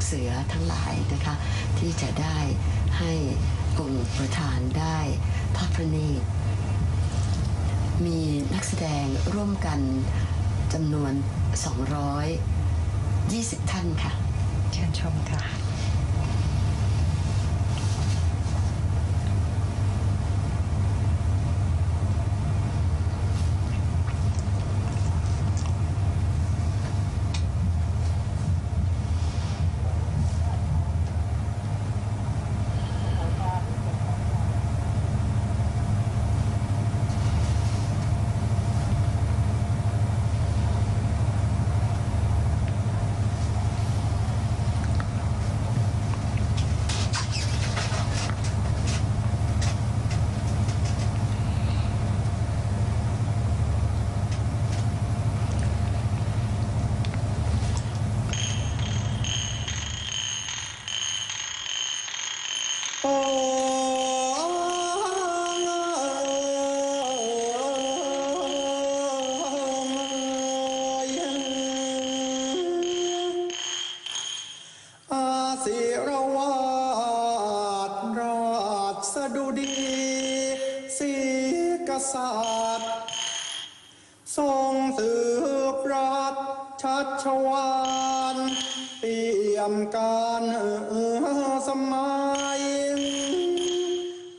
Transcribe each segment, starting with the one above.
กเสือทั้งหลายนะคะที่จะได้ให้กรมประธานได้ทอดพระเนตรมีนักแสดงร่วมกันจำนวน 220 ท่านค่ะเชิญชมค่ะ วาดราชดุดีสีกษัตริย์ ทรงสืบราชชัชวานเปี่ยมการสมัย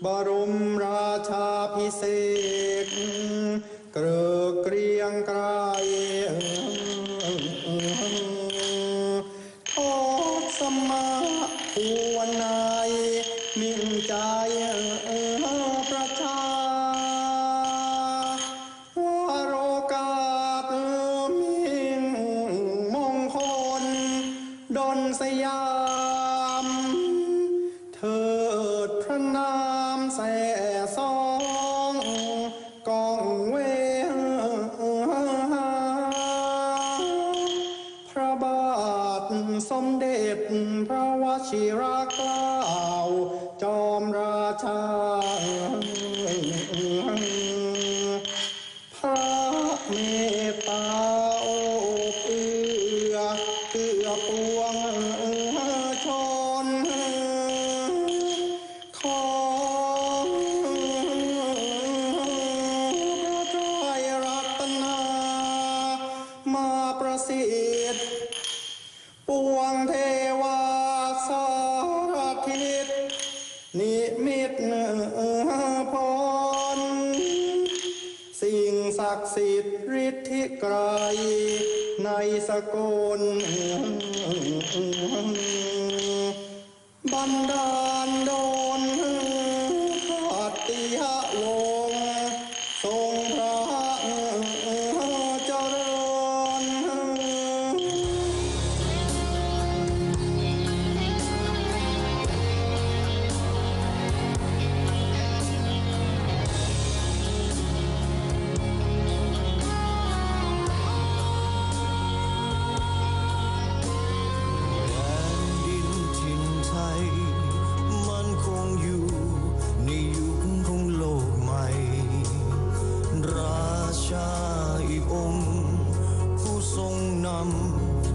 บรมราชาพิเศษายเออประชาวโรกาสมิ่งมงคล ดนสยามเถิดพระนามแส่ซอ สิทธิ์ปวงเทวาสารทิศนิมิตเนอพร สิ่งศักดิ์สิทธิ์ฤทธิไกรในสกุลบันดาลโด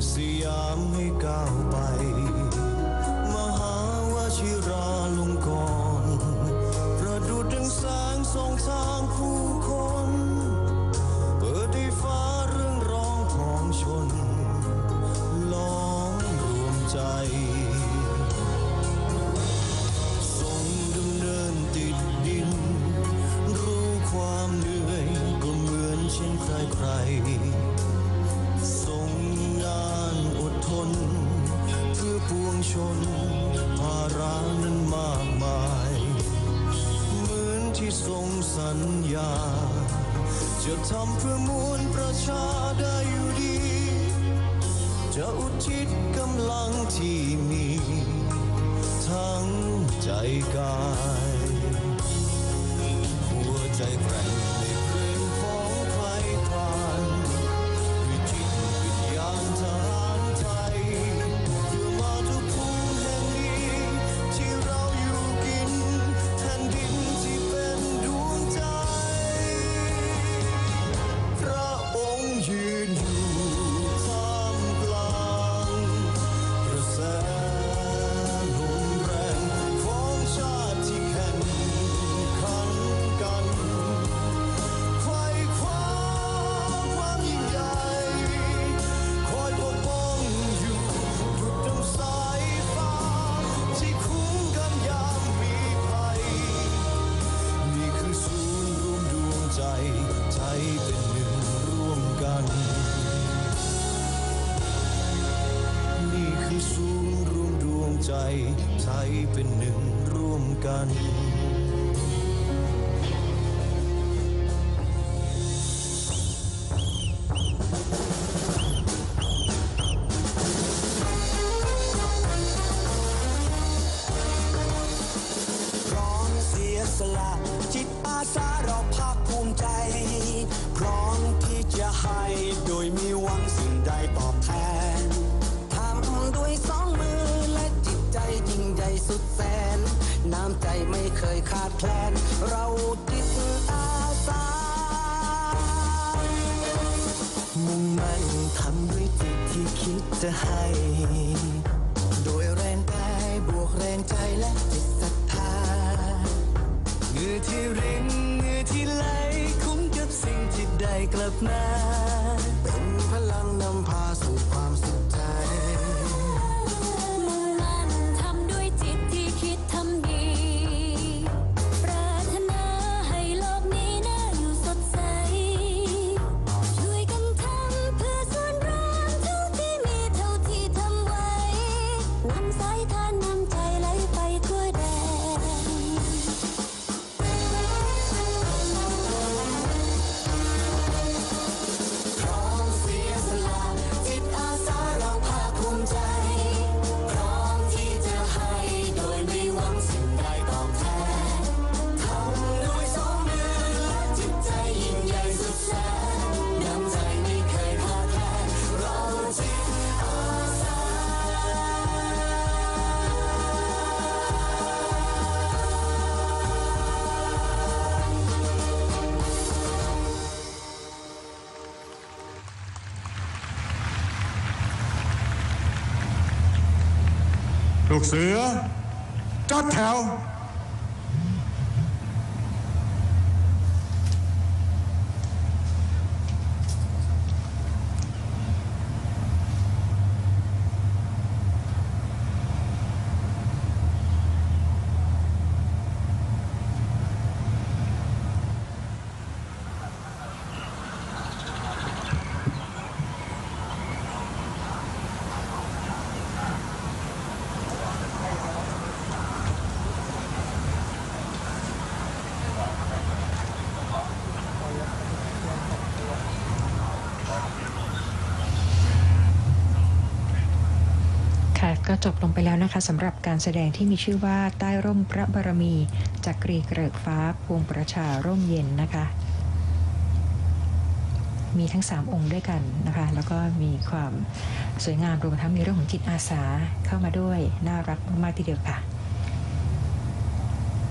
ำสยา ชนภาระนั้นมากมาย เหมือนที่ทรงสัญญา จะทำเพื่อมวลประชาได้อยู่ดี จะอุทิศกำลังที่มี ทั้งใจกาย เป็นหนึ่งร่วมกัน พร้อมเสียสละ จิตอาสาเราภาคภูมิใจ พร้อมที่จะให้ เคยขาดแคลนเราจิตอาสา มุ่งมั่นทำด้วยจิตที่คิดจะให้ โดยแรงกายบวกแรงใจและจิตศรัทธาเหงื่อที่รินเหงื่อที่ไหลคุ้มกับสิ่งที่ได้กลับมา ลูกเสือจัดแถว ค่ะก็ จบลงไปแล้วนะคะสำหรับการแสดงที่มีชื่อว่าใต้ร่มพระบารมีจากกรีเกริกฟ้าพวงประชาร่มเย็นนะคะ มีทั้ง 3 องค์ด้วยกันนะคะ แล้วก็มีความสวยงามรวมทั้งมีเรื่องของจิตอาสาเข้ามาด้วย น่ารักมากๆทีเดียวค่ะ